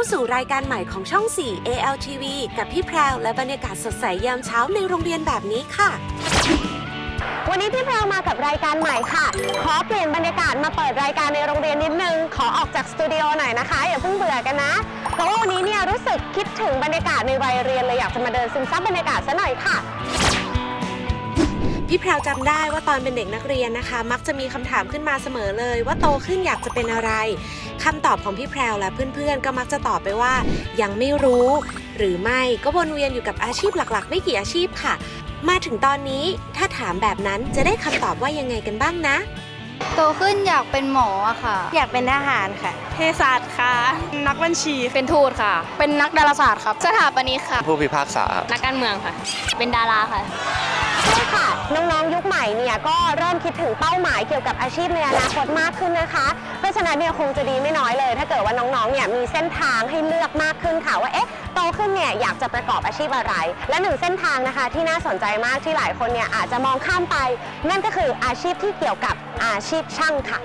อต้อนรับเข้าสู่รายการใหม่ของช่อง 4 ALTV กับพี่แพรวและบรรยากาศสดใสยามเช้าในโรงเรียนแบบนี้ค่ะ วันนี้พี่แพรวมากับรายการใหม่ค่ะ ขอเปลี่ยนบรรยากาศมาเปิดรายการในโรงเรียนนิดนึง ขอออกจากสตูดิโอหน่อยนะคะ อย่าเพิ่งเบื่อกันนะ เพราะว่าวันนี้เนี่ยรู้สึกคิดถึงบรรยากาศในวัยเรียนเลยอยากจะมาเดินซึมซับบรรยากาศซะหน่อยค่ะพี่แพรวจำได้ว่าตอนเป็นเด็กนักเรียนนะคะ มักจะมีคำถามขึ้นมาเสมอเลย ว่าโตขึ้นอยากจะเป็นอะไร คำตอบของพี่แพรวและเพื่อนๆ ก็มักจะตอบไปว่า ยังไม่รู้ หรือไม่ก็วนเวียนอยู่กับอาชีพหลักๆ ไม่กี่อาชีพค่ะ มาถึงตอนนี้ถ้าถามแบบนั้นจะได้คำตอบว่ายังไงกันบ้างนะ โตขึ้นอยากเป็นหมออะค่ะ อยากเป็นทหารค่ะเภสัชค่ะ นักบัญชี เป็นทูตค่ะ เป็นนักดาราศาสตร์ครับ สถาปนิกค่ะ ผู้พิพากษาครับนักการเมืองค่ะ เป็นดาราค่ะ ใช่ค่ะ น้องๆยุคใหม่เนี่ยก็เริ่มคิดถึงเป้าหมายเกี่ยวกับอาชีพในอนาคตมากขึ้นนะคะ เพราะฉะนั้นเนี่ยคงจะดีไม่น้อยเลย ถ้าเกิดว่าน้องๆเนี่ยมีเส้นทางให้เลือกมากขึ้นค่ะว่าเอ๊ะโตขึ้นเนี่ยอยากจะประกอบอาชีพอะไร และหนึ่งเส้นทางนะคะที่น่าสนใจมากที่หลายคนเนี่ยอาจจะมองข้ามไป นั่นก็คืออาชีพที่เกี่ยวกับ อาชีพช่างค่ะ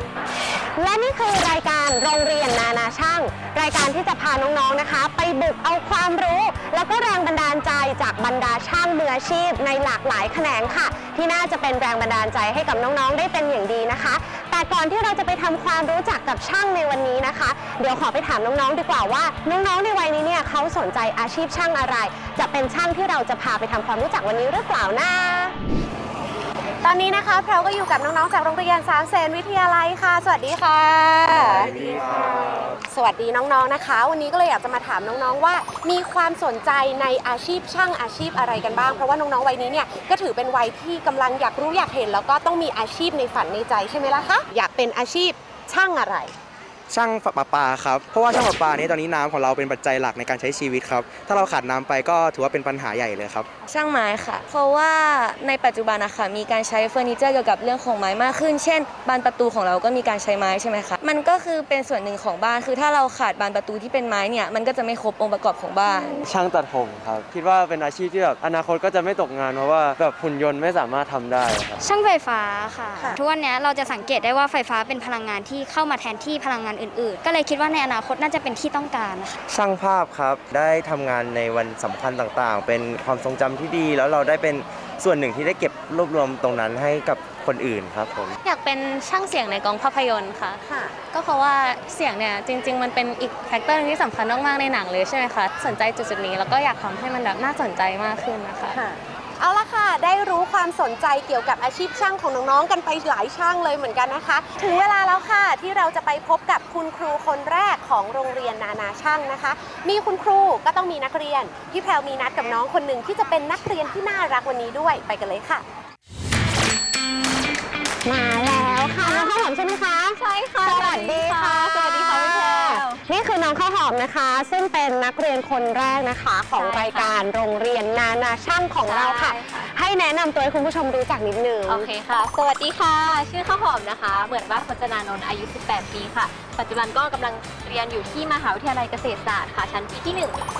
และนี่คือรายการโรงเรียนนานาช่าง รายการที่จะพาน้องๆนะคะ ไปบุกเอาความรู้ แล้วก็แรงบันดาลใจจากบรรดาช่างมืออาชีพในหลากหลายแขนงค่ะ ที่น่าจะเป็นแรงบันดาลใจให้กับน้องๆ ได้เป็นอย่างดีนะคะ แต่ก่อนที่เราจะไปทำความรู้จักกับช่างในวันนี้นะคะ เดี๋ยวขอไปถามน้องๆดีกว่าว่าน้องๆในวัยนี้เนี่ยเขาสนใจอาชีพช่างอะไร จะเป็นช่างที่เราจะพาไปทำความรู้จักวันนี้หรือเปล่านะ ตอนนี้นะคะแพรวก็อยู่กับน้องๆ จากโรงเรียนสามเสนวิทยาลัยค่ะ สวัสดีค่ะ สวัสดีน้องๆ นะคะ วันนี้ก็เลยอยากจะมาถามน้องๆ ว่า มีความสนใจในอาชีพช่างอาชีพอะไรกันบ้าง เพราะว่าน้องๆ วัยนี้เนี่ยก็ถือเป็นวัยที่กำลังอยากรู้อยากเห็น แล้วก็ต้องมีอาชีพในฝันในใจใช่ไหมล่ะคะ อยากเป็นอาชีพช่างอะไร ช่างประปาครับ เพราะว่าช่างประปานี้ตอนนี้น้ำของเราเป็นปัจจัยหลักในการใช้ชีวิตครับ ถ้าเราขาดน้ำไปก็ถือว่าเป็นปัญหาใหญ่เลยครับ ช่างไม้ค่ะ เพราะว่าในปัจจุบันนะคะมีการใช้เฟอร์นิเจอร์เกี่ยวกับเรื่องของไม้มากขึ้น เช่น บานประตูของเราก็มีการใช้ไม้ใช่ไหมคะ มันก็คือเป็นส่วนหนึ่งของบ้าน คือถ้าเราขาดบานประตูที่เป็นไม้เนี่ย มันก็จะไม่ครบองค์ประกอบของบ้าน ช่างตัดผมครับ คิดว่าเป็นอาชีพที่แบบอนาคตก็จะไม่ตกงานเพราะว่าแบบหุ่นยนต์ไม่สามารถทำได้ครับ ช่างไฟฟ้าค่ะ ค่ะ ทุกวันนี้เราจะสังเกตได้ว่าไฟฟ้าเป็นพลังงานที่เข้ามาแทนที่พลังงานอื่น ๆ ก็เลยคิดว่าในอนาคตน่าจะเป็นที่ต้องการนะคะช่างภาพครับได้ทำงานในวันสำคัญต่างๆ เป็นความทรงจำที่ดี แล้วเราได้เป็นส่วนหนึ่งที่ได้เก็บรวบรวมตรงนั้นให้กับคนอื่นครับผม อยากเป็นช่างเสียงในกองภาพยนตร์ค่ะ ค่ะ ก็เพราะว่าเสียงเนี่ยจริง ๆ มันเป็นอีกแฟกเตอร์หนึงที่สำคัญมากๆในหนังเลยใช่ไหมคะ สนใจจุดๆนี้แล้วก็อยากทำให้มันแบบน่าสนใจมากขึ้นนะคะ ค่ะ เอาละค่ะ ได้รู้ความสนใจเกี่ยวกับอาชีพช่างของน้องๆ กันไปหลายช่างเลยเหมือนกันนะคะ ถึงเวลาแล้วค่ะที่เราจะไปพบกับคุณครูคนแรกของโรงเรียนนานาช่างนะคะ มีคุณครูก็ต้องมีนักเรียน พี่แพรวมีนัดกับน้องคนหนึ่งที่จะเป็นนักเรียนที่น่ารักวันนี้ด้วยไปกันเลยค่ะ มาแล้วค่ะน้องข้าวหอมใช่ไหมคะ ใช่ค่ะสวัสดีค่ะ สวัสดีค่ะพี่แพร นี่คือน้องข้าวหอมนะคะ ซึ่งเป็นนักเรียนคนแรกนะคะ ของรายการโรงเรียนนานาช่างของเราค่ะ ใช่ค่ะ ให้แนะนำตัวให้คุณผู้ชมรู้จักนิดนึง โอเคค่ะ สวัสดีค่ะ ชื่อข้าวหอมนะคะ เหมือนบ้านพจนานนท์อายุ 18 ปีค่ะ ปัจจุบันก็กำลังเรียนอยู่ที่มหาวิทยาลัยเกษตรศาสตร์ค่ะ ชั้นปีที่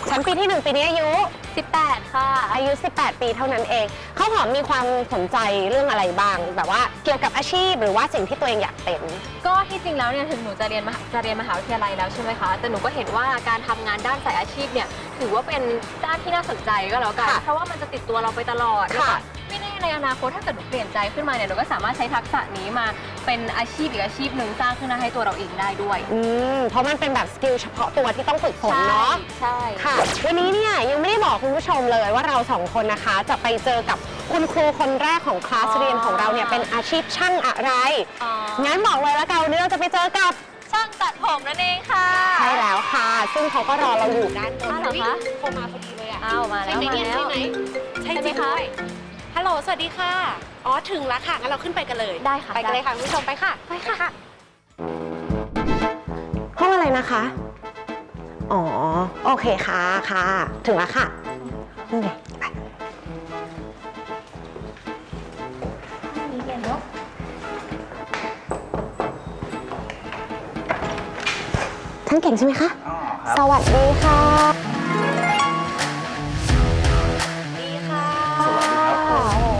ชั้นปีที่หนึ่งปีนี้อายุ 1 18 ค่ะ อายุ 18 ปีเท่านั้นเองข้าวหอมมีความสนใจเรื่องอะไรบ้าง แบบว่าเกี่ยวกับอาชีพหรือว่าสิ่งที่ตัวเองอยากเป็น ก็ที่จริงแล้วเนี่ยถึงหนูจะเรียนมหาจะเรียนมหาวิทยาลัยแล้วใช่ไหมคะ แต่หนูก็เห็นว่าการทำงานด้านสายอาชีพเนี่ยถือว่าเป็นด้านที่น่าสนใจก็แล้วกัน ค่ะเพราะว่ามันจะติดตัวเราไปตลอดค่ะ ไม่แน่ในอนาคตถ้าเกิดหนูเปลี่ยนใจขึ้นมาเนี่ยหนูก็สามารถใช้ทักษะนี้มาเป็นอาชีพอีกอาชีพหนึ่งสร้างขึ้นมาให้ตัวเราเองได้ด้วยอืมเพราะมันเป็นแบบสกิลเฉพาะตัวที่ต้องฝึกฝนเนาะ ใช่ค่ะ วันนี้เนี่ยยังไม่ได้บอกคุณผู้ชมเลยว่าเราสองคนนะคะ จะไปเจอกับคุณครูคนแรกของคลาสเรียนของเราเนี่ยเป็นอาชีพช่างอะไร อ๋อ งั้นบอกเลยแล้วกันวันนี้เราจะไปเจอกับ ช่างตัดผมนั่นเองค่ะใช่แล้วค่ะ ซึ่งเขาก็รอเราอยู่ด้านบนอ้าวเหรอคะโทรมาพอดีเลยอะอ้าวมาแล้วมาแล้ว ใช่ใช่จไหมริงคะด้วยฮัลโหลสวัสดีค่ะ อ๋อถึงแล้วค่ะงั้นเราขึ้นไปกันเลย ได้ค่ะไปกันเลยค่ะคุณผู้ชมไปค่ะ ไปค่ะ ห้องอะไรนะคะ อ๋อ โอเคค่ะค่ะ ถึงแล้วค่ะนี่ไงไปานเก่งใช่ไหมคะ สวัสดีค่ะดีค่ะสวัสดีครับผม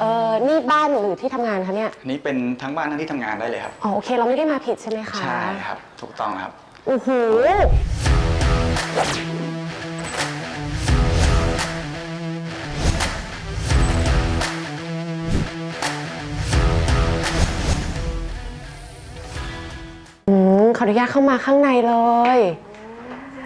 เออนี่บ้านหรือที่ทำงานคะเนี่ย อันนี้เป็นทั้งบ้านทั้งที่ทำงานได้เลยครับ อ๋อโอเค เราไม่ได้มาผิดใช่ไหมคะ ใช่ครับ ถูกต้องครับ โอ้โห ขออนุญาตเข้ามาข้างในเลย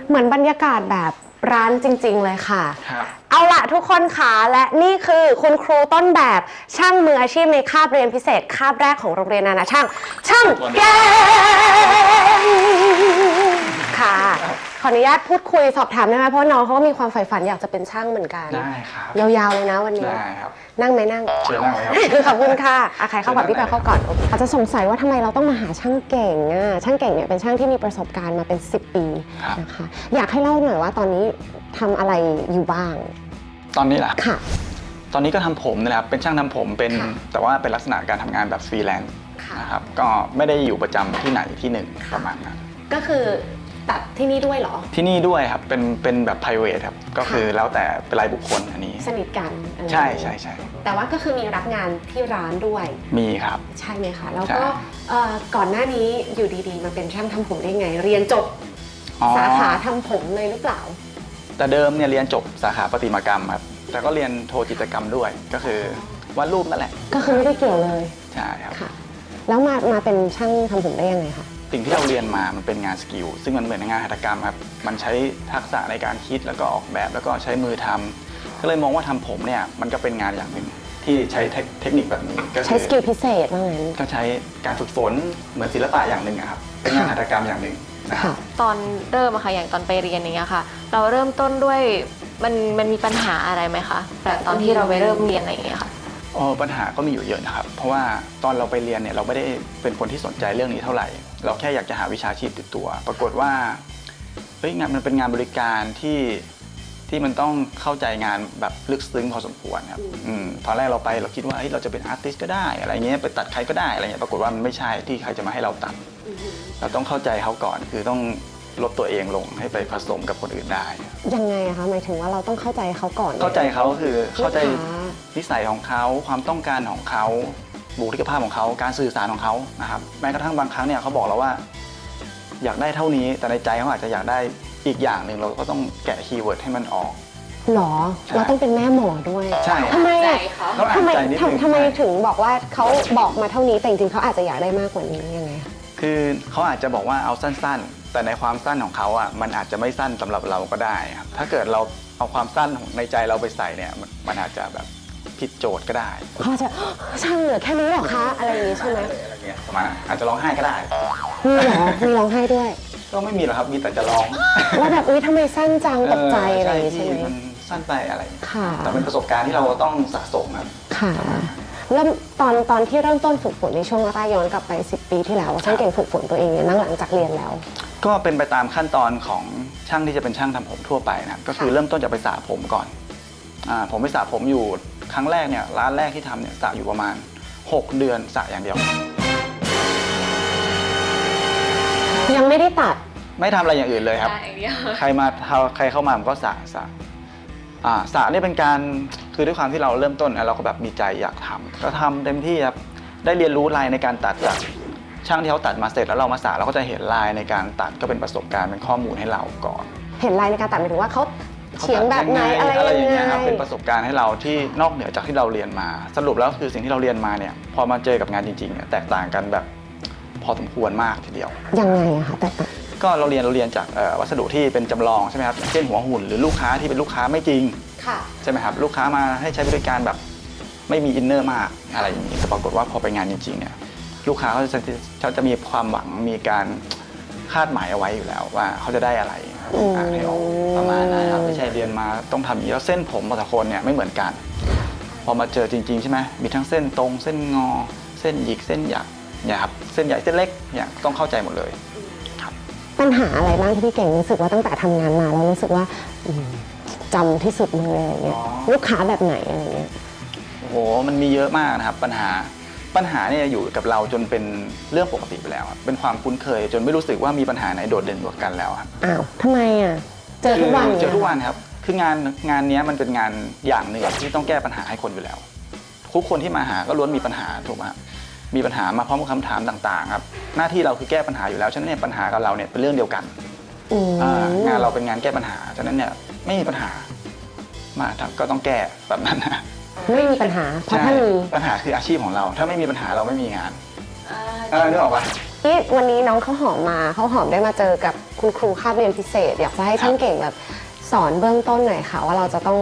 เหมือนบรรยากาศแบบร้านจริง ๆ เลยค่ะ ครับ เอาละทุกคนค่ะและนี่คือคุณครูต้นแบบช่างมืออาชีพในคาบเรียนพิเศษคาบแรกของโรงเรียนนานาช่าง ช่างแกงค่ะ ขออนุญาตพูดคุยสอบถามได้ไหมเพราะว่าน้องเขาก็มีความใฝ่ฝันอยากจะเป็นช่างเหมือนกัน ได้ครับ ยาวๆเลยนะวันนี้ ได้ครับ นั่งไหมนั่ง เชิญนั่งเลยครับ ขอบคุณค่ะอาใครเข้าก่อนพี่แพรเข้าก่อนโอเคอาจจะสงสัยว่าทำไมเราต้องมาหาช่างเก่งอะ ช่างเก่งเนี่ยเป็นช่างที่มีประสบการณ์มาเป็น 10 ปีครับ นะคะ อยากให้เล่าหน่อยว่าตอนนี้ทำอะไรอยู่บ้าง ตอนนี้ล่ะ ค่ะ ตอนนี้ก็ทำผมนี่แหละครับ เป็นช่างทำผม เป็นค่ะแต่ว่าเป็นลักษณะการทำงานแบบฟรีแลนซ์ค่ะ นะครับ ก็ไม่ได้อยู่ประจำที่ไหนที่หนึ่งประมาณนั้น ก็คือ ตัดที่นี่ด้วยเหรอ ที่นี่ด้วยครับ เป็นเป็นแบบ p r i v a t ครับ ก็คือแล้วแต่เป็นรายบุคคลอันนี้ สนิทกันอะไรใช่ใช่ใช่แต่ว่าก็คือมีรับงานที่ร้านด้วย มีครับ ใช่ไหมคะ แล้วใช่ก็เอ่อก่อนหน้านี้อยู่ดีๆ มาเป็นช่างทำผมได้ไง เรียนจบอ๋อ สาขาทำผมเลยหรือเปล่า แต่เดิมเนี่ยเรียนจบสาขาประติมากรรมครับ แต่ก็เรียนโทจิตรกรรมด้วย ก็คือวาดรูปนั่นแหละ ก็คือไม่ได้เกี่ยวเลยใช่ครับ ค่ะ แล้วมามาเป็นช่างทำผมได้ยังไงคะ สิ่งที่เราเรียนมามันเป็นงานสกิลซึ่งมันเหมือนงานหัตถกรรมครับมันใช้ทักษะในการคิดแล้วก็ออกแบบแล้วก็ใช้มือทำก็เลยมองว่าทำผมเนี่ยมันก็เป็นงานอย่างหนึ่งที่ใช้เทคเทคนิคแบบนี้ก็ใช้คืสกิลพิเศษว่างั้นก็ใช้การฝึกฝนเหมือนศิลปะอย่างหนึ่งอะครับเป็นงานหัตถกรรมอย่างหนึ่งนะครับค่ะตอนเริ่มอะค่ะอย่างตอนไปเรียนอย่างเงี้ยค่ะ เราเริ่มต้นด้วยมันมันมีปัญหาอะไรไหมคะแบบตอนที่เราไปเริ่มเรียนอะไรอย่างเงี้ยค่ะอ๋อปัญหาก็มีอยู่เยอะนะครับ เพราะว่าตอนเราไปเรียนเนี่ยเราไม่ได้เป็นคนที่สนใจเรื่องนี้เท่าไหร่ เราแค่อยากจะหาวิชาชีพติดตัว ปรากฏว่าเฮ้ยงานมันเป็นงานบริการที่ที่มันต้องเข้าใจงานแบบลึกซึ้งพอสมควรครับอืมตอนแรกเราไปเราคิดว่าเฮ้ยเราจะเป็นอาร์ติสก็ได้อะไรเงี้ยไปตัดใครก็ได้อะไรเงี้ยปรากฏว่ามันไม่ใช่ที่ใครจะมาให้เราตัด เราต้องเข้าใจเขาก่อนคือต้องลดตัวเองลงให้ไปผสมกับคนอื่นได้ ยังไงอะคะหมายถึงว่าเราต้องเข้าใจเขาก่อน เข้าใจเขาคือเข้าใจลูกค้านิสัยของเขาความต้องการของเขา บุคลิกภาพของเขาการสื่อสารของเขานะครับแม้กระทั่งบางครั้งเนี่ยเขาบอกเราว่า อยากได้เท่านี้แต่ในใจเขาอาจจะอยากได้อีกอย่างหนึ่งเราก็ต้องแกะคีย์เวิร์ดให้มันออก หรอใช่เราต้องเป็นแม่หมอด้วยใช่ทำไมอะต้องอ่าทำนไมใจนิดนึง ทำทำไมใช่ถึงบอกว่าเขาบอกมาเท่านี้แต่จริงๆเขาอาจจะอยากได้มากกว่านี้ยังไงคะคือเขาอาจจะบอกว่าเอาสั้นๆ แต่ในความสั้นของเขาอะมันอาจจะไม่สั้นสำหรับเราก็ได้ครับถ้าเกิดเราเอาความสั้นของในใจเราไปใส่เนี่ยมันมันอาจจะแบบ ผิดโจทย์ก็ได้เขาอาจจะช่างเหลือแค่นี้เหรอคะอะไรอย่างนี้ใช่ไหมอะไรเงี้ยประมาณนั้นอาจจะร้องไห้ก็ได้มีเหรอมีร้องไห้ด้วย ก็ไม่มีหรอกครับมีแต่จะร้องว่าแบบอุ้ยทำไมสั้นจังตกใจอะไรอย่างนี้เใช่ไหมมันสั้นไปอะไรอย่างเงี้ยค่ะแต่เป็นประสบการณ์ที่เราต้องสะสมครับค่ะเริ่มตอนตอนที่เริ่มต้นฝึกฝนในช่วงแรกย้อนกลับไป 10 ปีที่แล้วช่างเก่งฝึกฝนตัวเองเนี่ยนั่งหลังจากเรียนแล้ว ก็เป็นไปตามขั้นตอนของช่างที่จะเป็นช่างทำผมทั่วไปนะครับก็คือค่ะเริ่มต้นจากไปสระผมก่อนอ่าผมไปสระผมอยู่ ครั้งแรกเนี่ยร้านแรกที่ทำเนี่ยสระอยู่ประมาณ 6 เดือนสระอย่างเดียว ยังไม่ได้ตัด ไม่ทำอะไรอย่างอื่นเลยครับใครมาใครเข้ามาผมก็สระสระอ่าสระนี่เป็นการคือด้วยความที่เราเริ่มต้นอะเราก็แบบมีใจอยากทำก็ทำเต็มที่ครับได้เรียนรู้ลายในการตัดจากช่างที่เขาตัดมาเสร็จแล้วเรามาสระเราก็จะเห็นลายในการตัดก็เป็นประสบการณ์เป็นข้อมูลให้เราก่อน เห็นลายในการตัดหมายถึงว่าเขา เฉียงแบบไหนอะไรอะไรอยัย่างงเงี้ยไงครับเป็นประสบการณ์ให้เราที่นอกเหนือจากที่เราเรียนมา สรุปแล้วคือสิ่งที่เราเรียนมาเนี่ยพอมาเจอกับงานจริงๆเนี่ยแตกต่างกันแบบพอสมควรมากทีเดียว ยังไงอะคะแต่ต่างก็เราเรียนเราเรียนจากเอ่อวัสดุที่เป็นจำลองใช่ไหมครับเช่นหัวหุ่นหรือลูกค้าที่เป็นลูกค้าไม่จริงค่ะใช่ไหมครับลูกค้ามาให้ใช้บริการแบบไม่มีอินเนอร์มากอะไรอย่างนี้แต่ปรากฏว่าพอไปงานจริงๆเนี่ยลูกค้าเขาจะเขาจะมีความหวังมีการคาดหมายเอาไว้อยู่แล้วว่าเขาจะได้อะไรครับ อืมอ่านให้ออกประมาณนั้นครับไม่ใช่เรียนมาต้องทำอย่างนี้แล้วเส้นผมแต่ละคนเนี่ยไม่เหมือนกัน พอมาเจอจริงๆใช่ไหมมีทั้งเส้นตรงเส้นงอ เส้นหยิกเส้นหยักเนี่ยครับเส้นใหญ่เส้นเล็กเนี่ยต้องเข้าใจหมดเลย ปัญหาอะไรบ้างที่พี่เก่งรู้สึกว่าตั้งแต่ทำงานมาแล้วรู้สึกว่าอืมจำที่สุดเลยอะไรเงี้ยอ๋อ ลูกค้าแบบไหนอะไรเงี้ย โอ้โหมันมีเยอะมากนะครับปัญหา ปัญหาเนี่ยอยู่กับเราจนเป็นเรื่องปกติไปแล้วครับเป็นความคุ้นเคยจนไม่รู้สึกว่ามีปัญหาไหนโดดเด่นกว่ากันแล้วครับอ้าวทำไมอะ เจอทุกวันคือเจอทุกยวันครับ คืองานงานเนี้ยมันเป็นงานอย่างหนึ่งที่ต้องแก้ปัญหาให้คนอยู่แล้ว ทุกคนที่มาหาก็ล้วนมีปัญหาถูกไหมครับมีปัญหามาพร้อมกับคำถามต่างๆครับ หน้าที่เราคือแก้ปัญหาอยู่แล้วฉะนั้นเนี่ยปัญหากับเราเนี่ยเป็นเรื่องเดียวกันอืมอ่างานเราเป็นงานแก้ปัญหาฉะนั้นเนี่ยไม่มีปัญหามาทำก็ต้องแก้แบบนั้นนะ ไม่มีปัญหาเพราะใช่ถ้ามีปัญหาคืออาชีพของเรา ถ้าไม่มีปัญหาเราไม่มีงานเออนึกออกปะที่วันนี้น้องเขาวหอมมาเขาวหอมได้มาเจอกับคุณครูคาบเรียนพิเศษอยากจะให้ช่างเก่งแบบสอนเบื้องต้นหน่อยค่ะ ว่าเราจะต้อง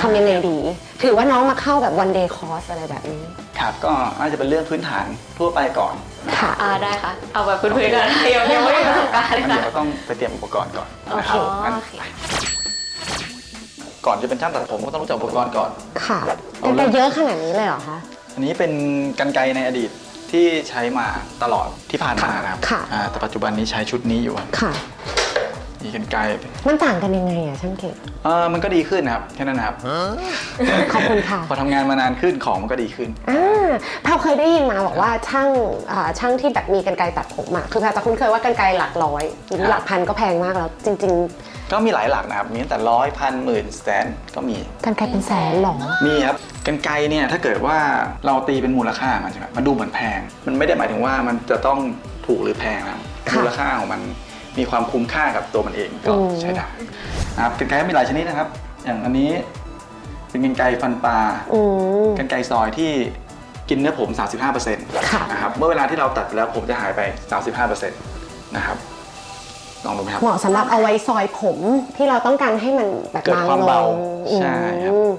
ทำยังไงดี ถือว่าน้องมาเข้าแบบวันเดย์คอร์สอะไรแบบนี้ ครับก็น่าจะเป็นเรื่องพื้นฐานทั่วไปก่อนค่ะอ่าได้ค่ะ เอาแบบพื้นๆก่อนยังยังไม่มีประสบการณ์งั้นค่ะเดี๋ยวเราต้องไปเตรียมอุปกรณ์ก่อนโอนะเคครับงั้นโอเค ก่อนจะเป็นช่างตัดผมก็ต้องรู้จักอุปกรณ์ก่อน ค่ะเอาแต่เลยเยอะขนาดนี้เลยเหรอคะ อันนี้เป็นกันไกรในอดีตที่ใช้มาตลอดที่ผ่านมานะครับค่ะ อ่าแต่ปัจจุบันนี้ใช้ชุดนี้อยู่ค่ะมีกันไกรมันต่างกันยังไงอะช่างเก่งเออมันก็ดีขึ้นนะครับแค่นั้นนะครับขอบคุณค่ะ พอทำงานมานานขึ้นของมันก็ดีขึ้น อ่าแพลวเคยได้ยินมาบอกว่าช่างอ่าช่างที่แบบมีกันไกรตัดผมอะคือแพลวจะคุ้นเคยว่ากันไกรหลักร้อยหรือหลักพันก็แพงมากแล้ว จริง ก็มีหลายหลักนะครับ มีตั้งแต่ร้อยพันหมื่นแสนก็มีๆกันไกรเป็นแสนเหรอ มีครับกันไกรเนี่ยถ้าเกิดว่าเราตีเป็นมูลค่ามันใช่ไหมมันดูเหมือนแพง มันไม่ได้หมายถึงว่ามันจะต้องถูกหรือแพงนะครับค่ะมูลค่าของมันมีความคุ้มค่ากับตัวมันเองก็อืม ใช้ได้นะครับกันไกรก็มีหลายชนิดนะครับ อย่างอันนี้เป็นกันไกรฟันปลา อืม กันไกรซอยที่กินเนื้อผม 35%นค่ะะครับ เมื่อเวลาที่เราตัดไปแล้วผมจะหายไป 35%นะครับ ลองดูไหมครับ เหมาะสำหรับเอาไว้ซอยผมที่เราต้องการให้มันแบบเกิดบางความลเบางใช่ครับ อืม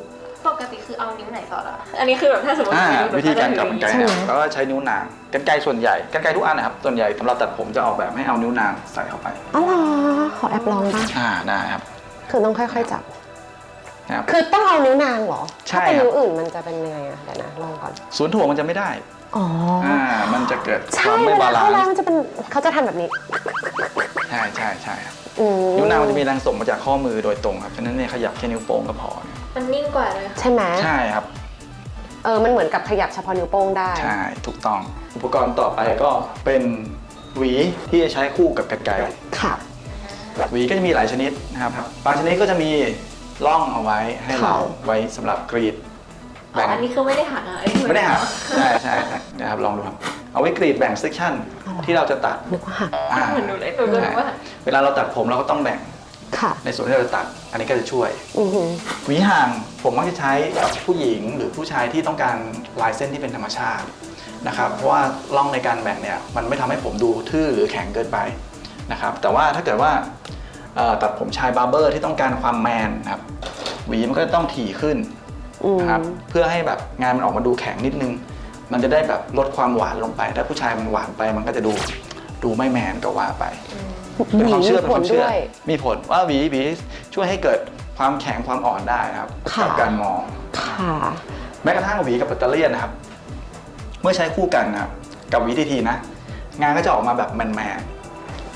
ปกติคือเอานิ้วไหนสอดอะอันนี้คือแบบถ้าสมมติอ่าใช้นิ้วิธีการจับกันไกรใช่ไหม นะครับแล้วก็ใช้นิ้วนางกันไกรส่วนใหญ่กันไกรทุกอันนะครับส่วนใหญ่สำหรับตัดผมจะออกแบบให้เอานิ้วนางใส่เข้าไป อ๋อเหรอขอแอบลองบ้างอ่าได้ครับคือต้องค่อยๆจับ นะครับ คือต้องเอานิ้วนางเหรอใช่ถ้าเป็นครับ นิ้วอื่นมันจะเป็นยังไงอะเดี๋ยวนะลองก่อนสวนถั่วมันจะไม่ได้อ๋อออ่ามันจะเกิดคใช่วามไม่เวบาลาลาเข้านร้านซ์มันจะเป็นเขาจะทำแบบนี้ ใช่ใช่ใช่ครับอืนิ้วนางมันจะมีแรงส่งมาจากข้อมือโดยตรงครับฉะนั้นเนี่ยขยับแค่นิ้วโป้งก็พอมันนิ่งกว่าเลยค่ะ ใช่ไหมใช่ครับ เออ มันเหมือนกับขยับเฉพาะนิ้วโป้งได้ ใช่ถูกต้อง อุปกรณ์ต่อไปก็เป็นหวีที่จะใช้คู่กับกรรไกรค่ะ หวีก็จะมีหลายชนิดนะครับบางชนิดก็จะมีร่องเอาไว้ให้เราไว้สำหรับกรีด อ๋ออันนี้คือไม่ได้หักอะอันนี้คือไม่ได้หักใช่ใช่ใช่นะครับลองดูครับเอาไว้กรีดแบ่งเซกชันที่เราจะตัดนึกว่าหักอ่าเหมือนหนูเลยตัวก็รู้ว่าเวลาเราตัดผมเราก็ต้องแบ่งค่ะในส่วนที่เราจะตัด อันนี้ก็จะช่วยอือหือหวีห่างผมมักจะใช้กับผู้หญิงหรือผู้ชายที่ต้องการลายเส้นที่เป็นธรรมชาตินะครับ เพราะว่าร่องในการแบ่งเนี่ยมันไม่ทำให้ผมดูทื่อหรือแข็งเกินไปนะครับ แต่ว่าถ้าเกิดว่าเอ่อตัดผมชายบาร์เบอร์ที่ต้องการความแมนนะครับหวีมันก็ต้องถี่ขึ้นอืม นะครับเพื่อให้แบบงานมันออกมาดูแข็งนิดนึง มันจะได้แบบลดความหวานลงไป ถ้าผู้ชายมันหวานไปมันก็จะดูดูไม่แมนก็ว่าไปเป็นความเชื่อหเป็นผคลวามเชื่อด้วยมีผลว่าหวีหวีช่วยให้เกิดความแข็งความอ่อนได้นะครับค่ะกับการมองค่ะแม้กระทั่งหวีกับแบตเตอรี่นะครับ เมื่อใช้คู่กันนะครับกับหวีทีทีนะ งานก็จะออกมาแบบแมน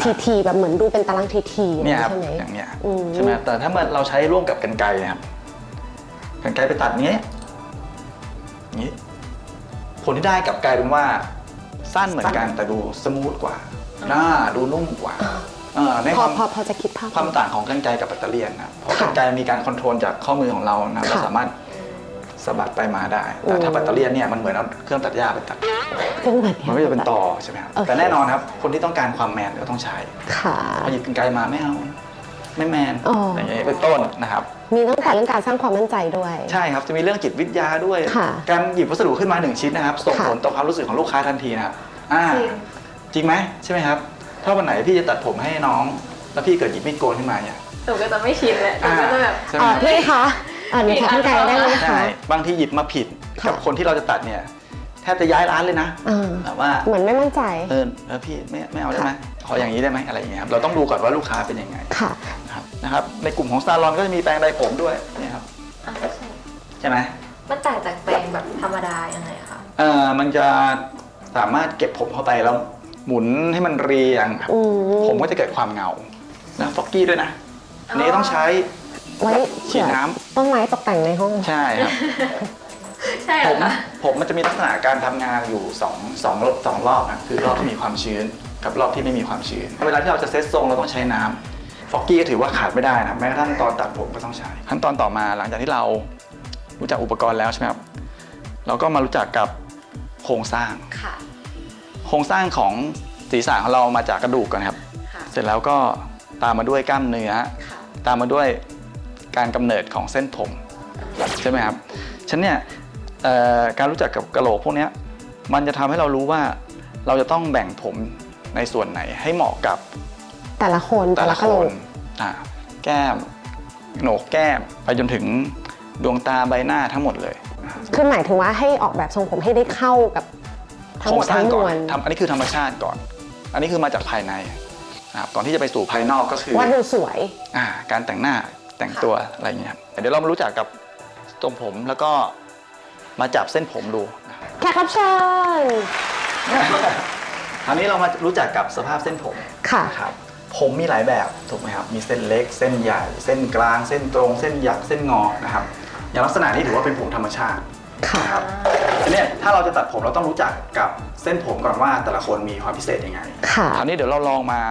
ทีทีแบบเหมือนดูเป็นตารางทีทีๆเนี่ยครับใช่ไหมอย่างเนี้ยอืมใช่ไหมแต่ถ้ามันเราใช้ร่วมกับกันไกรนะครับ กันไกรไปตัดเนี้ยอย่างนี้ผลที่ได้กลับกลายเป็นว่า สั้นเหมือนกันแต่ดูสมูทกว่าหน้าดูนุ่มกว่าเออในพคอวามพอพอจะคิดภาพ ความต่างของกันไกรกับแบตเตอรี่นะครับเพราะค่ะ กันไกรมีการคอนโทรลจากข้อมือของเรานะเราค่ะสามารถสะบัดไปมาได้ แต่อืถ้ามแบตเตอรี่เนี่ยมันเหมือนเอาเครื่องตัดหญ้าไปตัด เครื่องแบบมันก็จะเป็นต่อใช่ไหมครับ โอเค แต่แน่นอนครับ คนที่ต้องการความแมนก็ต้องใช้ค่ะ พอหยิบกันไกรมาไม่เอา ไม่แมนอ๋ออ อย่างนี้เป็นต้นนะครับ มีตั้งแต่เรื่องการสร้างความมั่นใจด้วย ใช่ครับ จะมีเรื่องจิตวิทยาด้วย ค่ะการหยิบวัสดุขึ้นมาหนึ่งชิ้นนะครับ ส่งค่ะผลต่อความรู้สึกของลูกค้าทันทีนะครับอ่าจริงไหมใช่ไหมครับ ถ้าวันไหนพี่จะตัดผมให้น้อง แล้วพี่เกิดหยิบมีดโกนขึ้นมาเนี่ยหนูก็จะไม่ชินเลยหนูก็จะแบบ ใช่ไหมอ่าพี่คะอ่าหนูขอข้างไกลได้ไหมใช่คะบางทีหยิบมาผิดค่ะ กับคนที่เราจะตัดเนี่ยแทบจะย้ายร้านเลยนะอ่าแบบว่าเหมือนไม่มั่นใจ เออเออพี่ไม่ไม่เอาได้ไหมขออย่างนี้ได้ไหมอะไรอย่างเงี้ยครับเราต้องดูก่อนว่าลูกค้าเป็นยังไง ค่ะ นะครับนะครับ ในกลุ่มของซาลอนก็จะมีแปรงใดผมด้วยเนี่ยครับอะไม่ใช่ ใช่ไหมมันต่างจากแปรงแบบธรรมดายังไงคะเอ่อมันจะสามารถเก็บผมเข้าไปแล้ว หมุนให้มันเรียงครับ อืมผมก็จะเกิดความเงานะฟอกกี้ด้วยนะอันนี้ต้องใช้ ไว้ฉีเผื่ดอน้ำ ต้นไม้ตกแต่งในห้อง ใช่ครับ ใช่เหผรอมคะผมมันจะมีลักษณะการทำงานอยู่สองสองรอบสองรอบนะคือรอบที่มีความชื้นกับรอบที่ไม่มีความชื้น เวลาที่เราจะเซตทรงเราต้องใช้น้ำฟ อกกี้ก็ถือว่าขาดไม่ได้นะครับแม้กระทั่งตอนตัดผมก็ต้องใช้ ขั้นตอนต่อมาหลังจากที่เรารู้จักอุปกรณ์แล้วใช่ไหมครับเราก็มารู้จักกับโครงสร้าง ค่ะ โครงสร้างของศีรษะของเรามาจากกระดูกก่อนครับเสร็จแล้วก็ตามมาด้วยกล้ามเนื้อตามมาด้วยการกำเนิดของเส้นผม ใช่ไหมครับฉะนั้นเนี่ยเอ่อการรู้จักกับกระโหลกพวกเนี้ยมันจะทำให้เรารู้ว่าเราจะต้องแบ่งผมในส่วนไหนให้เหมาะกับ แต่ละคนแต่แต่ละละกคระโหลนกอ่าแก้มโหนกแก้มไปจนถึงดวงตาใบหน้าทั้งหมดเลยคือหมายถึงว่าให้ออกแบบทรงผมให้ได้เข้ากับทั้งหมดโครสร้าทั้งมก่อวลนทำอันนี้คือธรรมชาติก่อน อันนี้คือมาจากภายในนะครับก่อนที่จะไปสู่ภายนอกก็คือว่าดูสวยอ่าการแต่งหน้าแต่งตัวอะไรอย่างเงี้ยครับเดี๋ยวเรามารู้จักกับทรงผมแล้วก็มาจับเส้นผมดูนะครับแขกรับเชิญคราวนี้เรามารู้จักกับสภาพเส้นผมค่ะนะครับ ผมมีหลายแบบถูกไหมครับมีเส้นเล็ก เส้นใหญ่ เส้นกลาง เส้นตรง เส้นหยักเส้นงอนะครับอย่างลักษณะนี้ถือว่าเป็นผมธรรมชาติค่ะนะครับทีเนี้ยถ้าเราจะตัดผมเราต้องรู้จักกับเส้นผมก่อนว่าแต่ละคนมีความพิเศษยังไงค่ะคราวนี้เดี๋ยวเราลองมา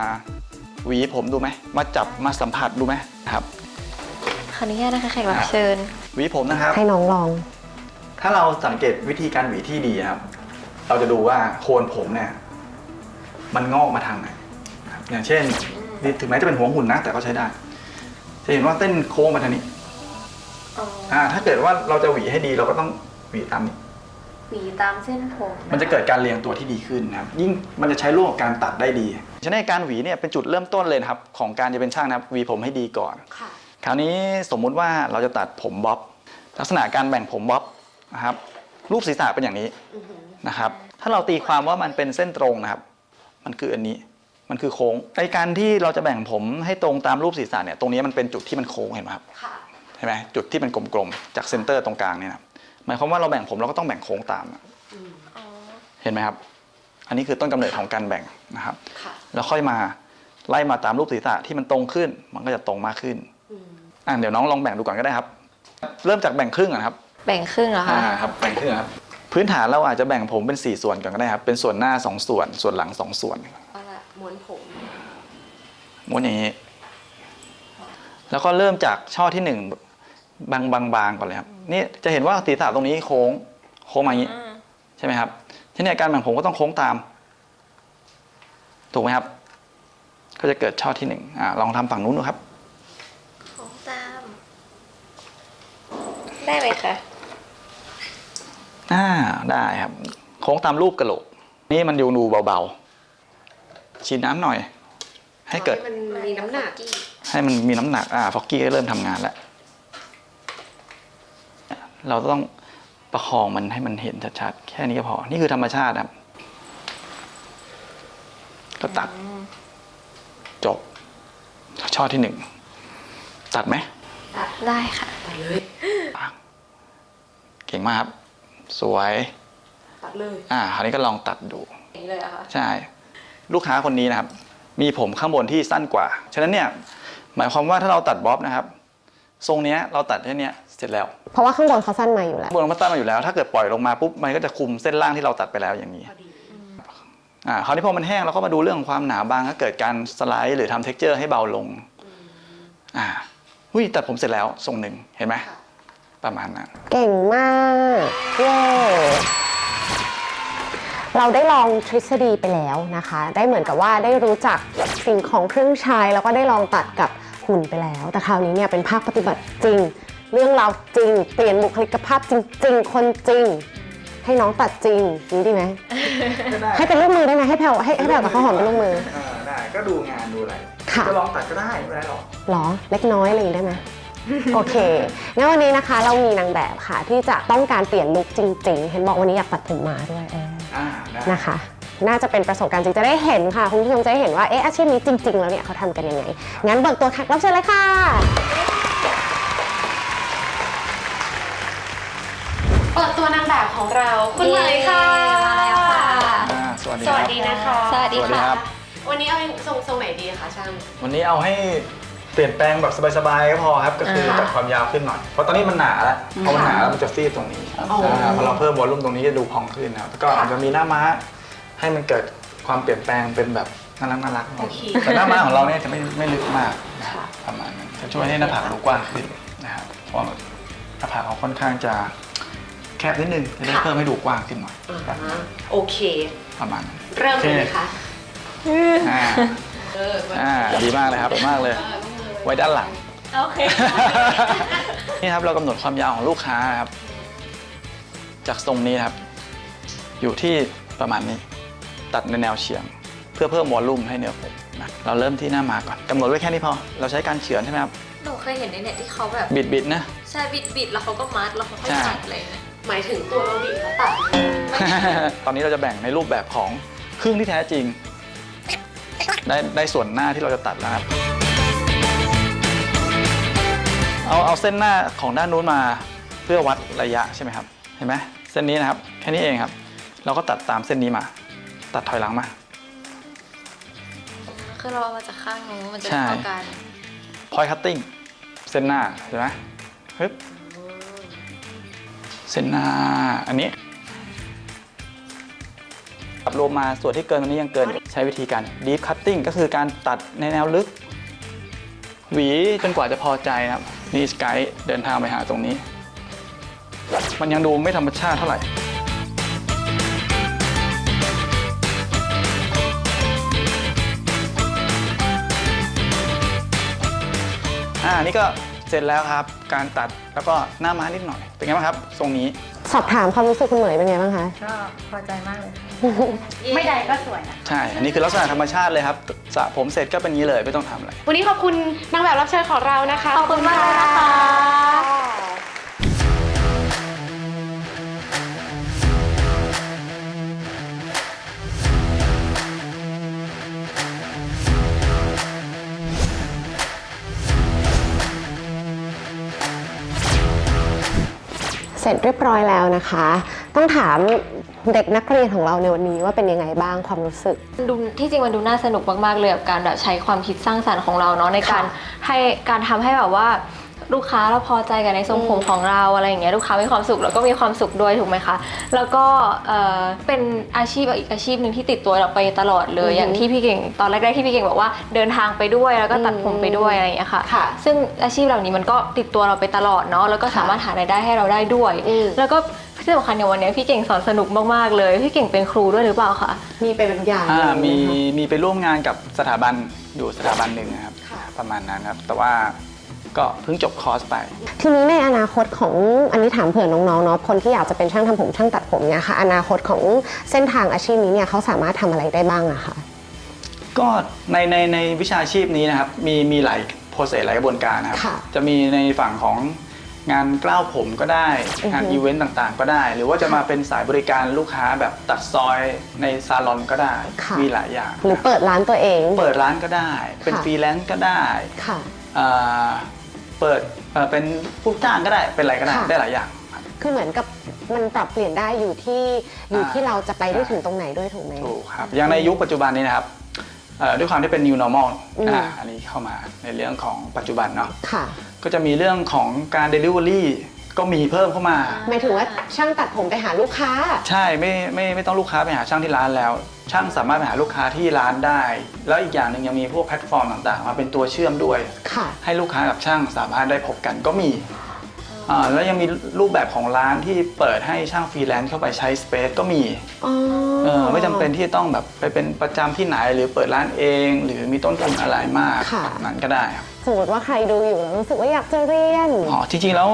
หวีผมดูไหมมาจับมาสัมผัสดูไหมครับขออนุญาตนะคะแขกรับเชิญหวีผมนะครับ ให้น้องลอง ถ้าเราสังเกตวิธีการหวีที่ดีครับ เราจะดูว่าโคนผมเนี่ย มันงอกมาทางไหนครับ อย่างเช่นนี่ถึงแม้จะเป็นหัวหุ่นนะ แต่ก็ใช้ได้ จะเห็นว่าเส้นโค้งมาทางนี้อ่าถ้าเกิดว่าเราจะหวีให้ดีเราก็ต้องหวีตามนี้หวีตามเส้นผม มันจะเกิดการเรียงตัวที่ดีขึ้นนะครับ ยิ่งมันจะใช้ร่วมกับการตัดได้ดี ฉะนั้นการหวีเนี่ยเป็นจุดเริ่มต้นเลยนะครับ ของการจะเป็นช่างนะครับหวีผมให้ดีก่อนค่ะคราวนี้สมมุติว่าเราจะตัดผมบ๊อบลักษณะการแบ่งผมบ๊อบนะครับรูปศีรษะเป็นอย่างนี้นะครับ ถ้าเราตีความว่ามันเป็นเส้นตรงนะครับ มันคืออันนี้ มันคือโค้งไอการที่เราจะแบ่งผมให้ตรงตามรูปศีรษะเนี่ยตรงนี้มันเป็นจุดที่มันโค้งเห็นไหมครับค่ะเห็นไหมจุดที่เป็นกลมๆจากเซนเตอร์ตรงกลางเนี่ยนะครับหมายความว่าเราแบ่งผมเราก็ต้องแบ่งโค้งตามอะเห็นไหมครับ อันนี้คือต้นกำเนิดของการแบ่งนะครับค่ะแล้วค่อยมาไล่มาตามรูปศีรษะที่มันตรงขึ้น มันก็จะตรงมากขึ้นอะเดี๋ยวน้องลองแบ่งดูก่อนก็ได้ครับ เริ่มจากแบ่งครึ่งก่อนครับ แบ่งครึ่งเหรอคะอ่าครับแบ่งครึ่งครับพื้นฐานเราอาจจะแบ่งผมเป็น 4 ส่วนก่อนก็ได้ครับเป็นส่วนหน้า 2 ส่วน ส่วนหลัง 2 ส่วนเอาละ ม้วนผมม้วนอย่างนี้ แล้วก็เริ่มจากช่อที่หนึ่งบางบางบางก่อนเลยครับ นี่จะเห็นว่าศีรษะตรงนี้โค้ง โค้งมาอย่างนี้ ใช่ไหมครับ ทีนี้การแบ่งผมก็ต้องโค้งตาม ถูกไหมครับ ก็จะเกิดช่อที่หนึ่งอ่าลองทำฝั่งนู้นดูครับของตาม ได้ไหมคะอ่าได้ครับ โค้งตามรูปกระโหลก นี่มันดูดูเบาๆ ฉีดน้ำหน่อย ให้เกิดมันมีน้ำหนักให้มันมีน้ำหนักอ่าฟอกกี้ก็เริ่มทำงานแล้ว เราต้องประคองมันให้มันเห็นชัดๆแค่นี้ก็พอ นี่คือธรรมชาติครับ ก็ตัดจบ ช่อที่หนึ่ง ตัดไหมได้ค่ะไปเลยเก่งมากครับ สวย ตัดเลย อ่า คราวนี้ก็ลองตัดดู อย่างนี้เลยอะคะ ใช่ ลูกค้าคนนี้นะครับ มีผมข้างบนที่สั้นกว่า ฉะนั้นเนี่ยหมายความว่าถ้าเราตัดบ๊อบนะครับทรงเนี้ยเราตัดแค่เนี้ยเสร็จแล้ว เพราะว่าข้างบนเขาสั้นมาอยู่แล้วบนมันตัดมาอยู่แล้ว ถ้าเกิดปล่อยลงมาปุ๊บมันก็จะคุมเส้นล่างที่เราตัดไปแล้วอย่างนี้พอดีอ่าคราวนี้พอมันแห้งเราก็มาดูเรื่องของความหนาบางถ้าเกิดการสไลด์หรือทำเท็กเจอร์ให้เบาลงอ่าหุ้ยตัดผมเสร็จแล้วทรงหนึ่งเห็นไหมค่ะประมาณนั้น เก่งมากเย้ เราได้ลองทฤษฎีไปแล้วนะคะ ได้เหมือนกับว่าได้รู้จักสิ่งของเครื่องใช้ แล้วก็ได้ลองตัดกับหุ่นไปแล้ว แต่คราวนี้เนี่ยเป็นภาคปฏิบัติจริง เรื่องราวจริง เปลี่ยนบุคลิกภาพจริง ๆ คนจริง ให้น้องตัดจริงนี่ดีไหมให้เป็นลูกมือได้ไหมให้แพลวให้ให้แพลวกับข้าวหอมเป็นลูกมือได้ก็ดูงานดูอะไรค่ะ จะลองตัดก็ได้ไม่เป็นไรหรอกหรอเล็กน้อยอะไรอย่างนี้ได้ไหม โอเคงั้นวันนี้นะคะเรามีนางแบบค่ะ ที่จะต้องการเปลี่ยนลุคจริง ๆ เห็นบอกวันนี้อยากตัดผมมาด้วยเออ อ่าได้ นะคะ น่าจะเป็นประสบการณ์จริงจะได้เห็นค่ะ คุณผู้ชมจะได้เห็นว่าเอ๊ะอาชีพนี้จริง ๆ แล้วเนี่ยเขาทำกันยังไง งั้นเบิกตัวแขกรับเชิญเลยค่ะ เปิดตัวนางแบบของเราคุณเหมยค่ะมาแล้วค่ะ อ่าสวัสดีสควัสรับ ดีนะคะ สวัสดีสวัสดีค่ะครับวันนี้เอาทรงทรงไหนดีคะช่างวันนี้เอาให้ เปลี่ยนแปลงแบบสบายๆก็พอครับก็คือตัดความยาวขึ้นหน่อยเพราะตอนนี้มันหนาแล้วพอมันหนาแล้วมันจะฟีดตรงนี้อ๋อ อ่าพอเราเพิ่มวอลลุ่มตรงนี้จะดูพองขึ้นนะครับแล้วก็ค่ะอาจจะมีหน้าม้าให้มันเกิดความเปลี่ยนแปลงเป็นแบบน่ารักน่ารักโอเค แต่หน้าม้าของเราเนี่ยจะไม่ไม่ลึกมากนะค่ะประมาณนั้นจะช่วยให้หน้าผากดูกว้างขึ้นนะครับเพราะว่าหน้าผากเขาค่อนข้างจะแคบนิดนึงจะได้เพิ่มให้ดูกว้างขึ้นหน่อยอ่าฮะโอเค ประมาณนั้นเริ่มเลยค่ะอ่าอ่าดีมากเลยครับมากเลย ไว้ด้านหลัง โอเค นี่ครับเรากำหนดความยาวของลูกค้าครับ จากทรงนี้นะครับ อยู่ที่ประมาณนี้ ตัดในแนวเฉียง เพื่อเพิ่มวอลลุ่มให้เนื้อผมนะเราเริ่มที่หน้ามาก่อนกำหนดไว้แค่นี้พอ เราใช้การเฉือนใช่ไหมครับหนูเคยเห็นในเน็ตที่เขาแบบบิดบิดๆนะ ใช่บิดบิดๆแล้วเขาก็มัดแล้วเขาก็ใช่ตัดเลยนะหมายถึงตัวเราบิดแล้วตัดตอนนี้เราจะแบ่งในรูปแบบของครึ่งที่แท้จริง ได้ได้ส่วนหน้าที่เราจะตัดแล้วครับ เอาเอาเส้นหน้าของด้านนู้นมาเพื่อวัดระยะใช่ไหมครับ เห็นไหมเส้นนี้นะครับ แค่นี้เองครับ เราก็ตัดตามเส้นนี้มา ตัดถอยหลังมา คือเราเอามาจากข้างนู้นมันจะใช่ เท่ากัน point cutting เส้นหน้าเห็นไหมฮึบเส้นหน้าอันนี้ตัดรวมมาส่วนที่เกินตรงนี้ยังเกินอยู่ใช้วิธีการ deep cutting ก็คือการตัดในแนวลึก หวีจนกว่าจะพอใจนะครับ นี่สกายเดินทางไปหาตรงนี้ มันยังดูไม่ธรรมชาติเท่าไหร่อ่านี่ก็เสร็จแล้วครับ การตัดแล้วก็หน้าม้านิดหน่อย เป็นไงบ้างครับ ทรงนี้ สอบถามความรู้สึกคุณเหมยเป็นไงบ้างคะ ก็พอใจมากเลย ไม่ได้ก็สวยนะ ใช่ อันนี้คือลักษณะธรรมชาติเลยครับสระผมเสร็จก็เป็นอย่างนี้เลยไม่ต้องทำอะไร วันนี้ขอบคุณนางแบบรับเชิญของเรานะคะ ขอบคุณมากเลยนะคะ เสร็จเรียบร้อยแล้วนะคะ ต้องถามเด็กนักเรียนของเราในวันนี้ว่าเป็นยังไงบ้างความรู้สึก ดูที่จริงมันดูน่าสนุกมากๆเลยกับการแบบใช้ความคิดสร้างสรรค์ของเราเนาะในการให้การทำให้แบบว่า ลูกค้าเราพอใจกับในทรงผมของเราอะไรอย่างเงี้ยลูกค้ามีความสุขแล้วก็มีความสุขด้วยถูกไหมคะ แล้วก็เอ่อเป็นอาชีพอีกอาชีพหนึ่งที่ติดตัวเราไปตลอดเลยอือฮึอย่างที่พี่เก่งตอนแรกๆที่พี่เก่งบอกว่าเดินทางไปด้วยแล้วก็ตัดผมไปด้วยอะไรอย่างเงี้ยค่ะ ค่ะซึ่งอาชีพเหล่านี้มันก็ติดตัวเราไปตลอดเนาะแล้วก็สามารถหารายได้ให้เราได้ด้วย อืม แล้วก็ที่สำคัญในวันนี้พี่เก่งสอนสนุกมากๆเลยพี่เก่งเป็นครูด้วยหรือเปล่าคะ มีเป็นแบบอย่างอ่าเลยมีนะคะมีไปร่วมงานกับสถาบันอยู่สถาบันหนึ่งนะครับ ค่ะ ประมาณนั้นครับ แต่ว่า ก็เพิ่งจบคอร์สไป ทีนี้ในอนาคตของอันนี้ถามเผื่อน้องๆเนาะคนที่อยากจะเป็นช่างทำผมช่างตัดผมเนี่ยค่ะอนาคตของเส้นทางอาชีพนี้เนี่ยเขาสามารถทำอะไรได้บ้างอะคะก็ในในในวิชาชีพนี้นะครับมีมีหลายโปรเซสหลายกระบวนการนะครับค่ะจะมีในฝั่งของงานกล้าวผมก็ได้อือฮึงานอีเวนต์ต่างๆ ก็ได้ หรือว่าจะมาเป็นสายบริการลูกค้าแบบตัดซอยในซาลอนก็ได้ค่ะมีหลายอย่าง หรือเปิดร้านตัวเอง เปิดร้านก็ได้ เป็นค่ะฟรีแลนซ์ก็ได้ค่ะอ่า เปิดเอ่อเป็นผู้จ้างก็ได้เป็นอะไรก็ได้ค่ะ ได้หลายอย่างครับคือเหมือนกับมันปรับเปลี่ยนได้อยู่ที่อยู่อ่า ที่เราจะไปได้ถึงตรงไหนด้วยถูกไหม ถูกครับอย่างในยุคปัจจุบันนี้นะครับเอ่อด้วยความที่เป็น new normal อืม อ่าอันนี้เข้ามาในเรื่องของปัจจุบันเนาะค่ะ ก็จะมีเรื่องของการ delivery ก็มีเพิ่มเข้ามา หมายถึงว่าช่างตัดผมไปหาลูกค้า ใช่ไม่ไม่ไม่ต้องลูกค้าไปหาช่างที่ร้านแล้ว ช่างสามารถไปหาลูกค้าที่ร้านได้ แล้วอีกอย่างหนึ่งยังมีพวกแพลตฟอร์มต่างๆ มาเป็นตัวเชื่อมด้วย ค่ะ ให้ลูกค้ากับช่างสามารถได้พบกันก็มีอ่าแล้วยังมีรูปแบบของร้านที่เปิดให้ช่างฟรีแลนซ์เข้าไปใช้สเปซก็มีอ๋อเออไม่จำเป็นที่ต้องแบบไปเป็นประจำที่ไหนหรือเปิดร้านเอง หรือมีต้นทุนอะไรมากค่ะ แบบนั้นก็ได้ครับ สมมติว่าใครดูอยู่แล้วรู้สึกว่าอยากจะเรียน อ๋อจริงๆแล้ว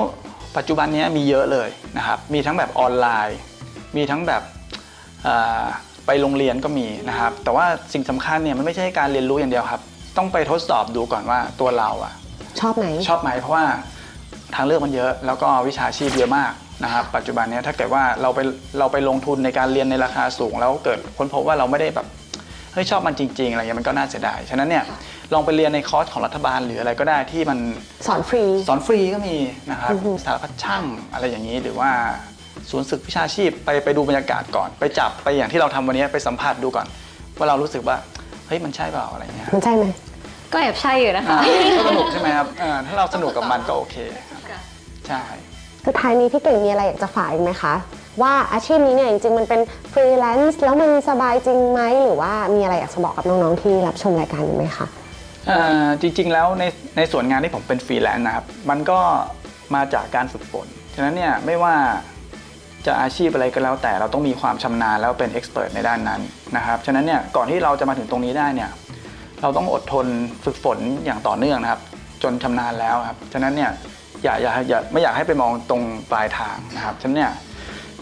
ปัจจุบันนี้มีเยอะเลยนะครับ มีทั้งแบบออนไลน์ มีทั้งแบบเอ่อไปโรงเรียนก็มีนะครับ แต่ว่าสิ่งสำคัญเนี่ยมันไม่ใช่การเรียนรู้อย่างเดียวครับ ต้องไปทดสอบดูก่อนว่าตัวเราอะชอบไหมชอบไหมเพราะว่าทางเลือกมันเยอะ แล้วก็วิชาชีพเยอะมากนะครับ ปัจจุบันเนี้ยถ้าเกิดว่าเราไปเราไปลงทุนในการเรียนในราคาสูง แล้วเกิดค้นพบว่าเราไม่ได้แบบเฮ้ยชอบมันจริงๆอะไรเงี้ยมันก็น่าเสียดายฉะนั้นเนี่ย ลองไปเรียนในคอร์สของรัฐบาลหรืออะไรก็ได้ที่มันสอนฟรี สอนฟรีก็มีนะครับอือฮึสถาปัตย์ช่างอะไรอย่างนี้หรือว่าศูนย์ศึกวิชาชีพไปไปดูบรรยากาศก่อน ไปจับไปอย่างที่เราทำวันนี้ไปสัมผัสดูก่อน ว่าเรารู้สึกว่าเฮ้ยมันใช่เปล่าอะไรเงี้ยมันใช่ไหมก็แอบใช่อยู่นะคะอ่าก็สนุกใช่ไหมครับอ่าถ้าเราสนุกกับมันก็โอเคครับใช่สุดท้ายนี้พี่เก่งมีอะไรอยากจะฝากอีกไหมคะว่าอาชีพนี้เนี่ยจริงๆมันเป็นฟรีแลนซ์แล้วมันสบายจริงไหมหรือว่ามีอะไรอยากจะบอกกับน้องๆที่รับชมรายการนี้ไหมคะเอ่อ จริงๆแล้วในในส่วนงานที่ผมเป็นฟรีแลนซ์นะครับ มันก็มาจากการฝึกฝน ฉะนั้นเนี่ยไม่ว่าจะอาชีพอะไรก็แล้วแต่เราต้องมีความชำนาญแล้วเป็นเอ็กซ์เพรสในด้านนั้นนะครับ ฉะนั้นเนี่ยก่อนที่เราจะมาถึงตรงนี้ได้เนี่ยเราต้องอดทนฝึกฝนอย่างต่อเนื่องนะครับ จนชำนาญแล้วครับ ฉะนั้นเนี่ยอย่าอย่าอย่าไม่อยากให้ไปมองตรงปลายทางนะครับ ฉะนั้นเนี่ย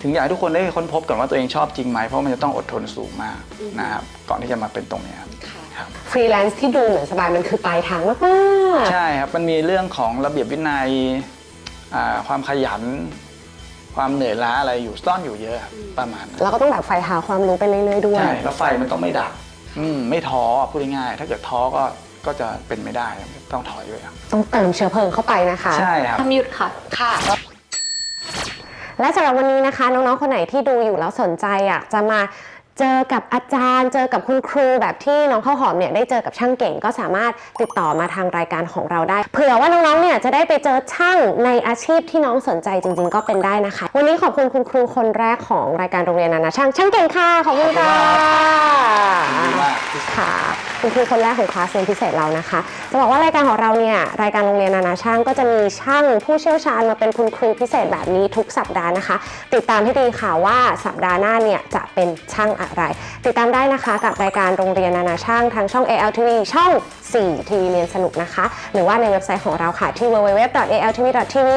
ถึงอยากให้ทุกคนได้ค้นพบก่อนว่าตัวเองชอบจริงไหมเพราะมันจะต้องอดทนสูงมากนะครับก่อนที่จะมาเป็นตรงนี้ครับ ครับ ฟรีแลนซ์ที่ดูเหมือนสบายมันคือปลายทางมากใช่ครับมันมีเรื่องของระเบียบวินัยอ่าความขยัน ความเหนื่อยล้าอะไรอยู่ซ่อนอยู่เยอะครับประมาณนั้ๆนแล้วก็ต้องแบบไฟหาความรู้ไปเรื่อย ๆ ด้วย ใช่แล้วไฟมันต้องไม่ดับอืมไม่ท้อพูดง่ายๆถ้าเกิดท้อก็ก็จะเป็นไม่ได้ครับต้องถอยไปครับต้องเติมเชื้อเพลิงเข้าไปนะคะ ใช่ครับ ทำหยุดค่ะ ค่ะ และสำหรับวันนี้นะคะ น้อง ๆ คนไหนที่ดูอยู่แล้วสนใจอยากจะมา เจอกับอาจารย์ เจอกับคุณครูแบบที่น้องข้าวหอมเนี่ยได้เจอกับช่างเก่งก็สามารถติดต่อมาทางรายการของเราได้ เผื่อว่าน้องๆเนี่ยจะได้ไปเจอช่างในอาชีพที่น้องสนใจจริง ๆ ก็เป็นได้นะคะ วันนี้ขอบคุณคุณครูคนแรกของรายการโรงเรียนนานาช่างช่างเก่งค่ะขอบคุณค่ะดีมากค่ะ คุณครูคนแรกของคลาสเรียนพิเศษเรานะคะ จะบอกว่ารายการของเราเนี่ยรายการโรงเรียนนานาช่างก็จะมีช่างผู้เชี่ยวชาญมาเป็นคุณครูพิเศษแบบนี้ทุกสัปดาห์นะคะ ติดตามให้ดีค่ะว่าสัปดาห์หน้าเนี่ยจะเป็นช่างอะไร ติดตามได้นะคะกับรายการโรงเรียนนานาช่างทางช่อง ALTV ช่อง 4 ทีวีเรียนสนุกนะคะ หรือว่าในเว็บไซต์ของเราค่ะที่ www.altv.tv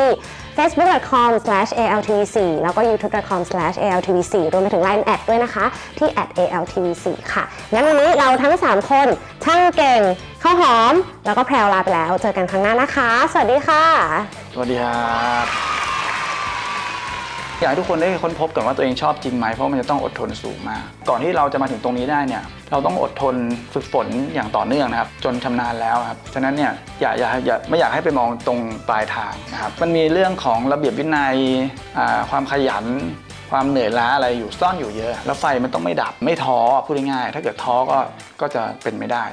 facebook.com/altv4 แล้วก็ youtube.com/altv4 รวมไปถึง line แอดด้วยนะคะ ที่ @altv4 ค่ะ งั้นวันนี้เราทั้ง 3 คนช่างเก่งข้าวหอม แล้วก็แพรวลาไปแล้ว เจอกันครั้งหน้านะคะ สวัสดีค่ะ สวัสดีครับ อยากให้ทุกคนได้ค้นพบก่อนว่าตัวเองชอบจริงไหมเพราะมันจะต้องอดทนสูงมากก่อนที่เราจะมาถึงตรงนี้ได้เนี่ยเราต้องอดทนฝึกฝนอย่างต่อเนื่องนะครับ จนชำนาญแล้วครับฉะนั้นเนี่ยอย่าอย่าอย่าไม่อยากให้ไปมองตรงปลายทางนะครับมันมีเรื่องของระเบียบวินัยความขยันความเหนื่อยล้าอะไรอยู่ซ่อนอยู่เยอะ แล้วไฟมันต้องไม่ดับไม่ท้อพูดง่ายๆถ้าเกิดท้อก็ก็จะเป็นไม่ได้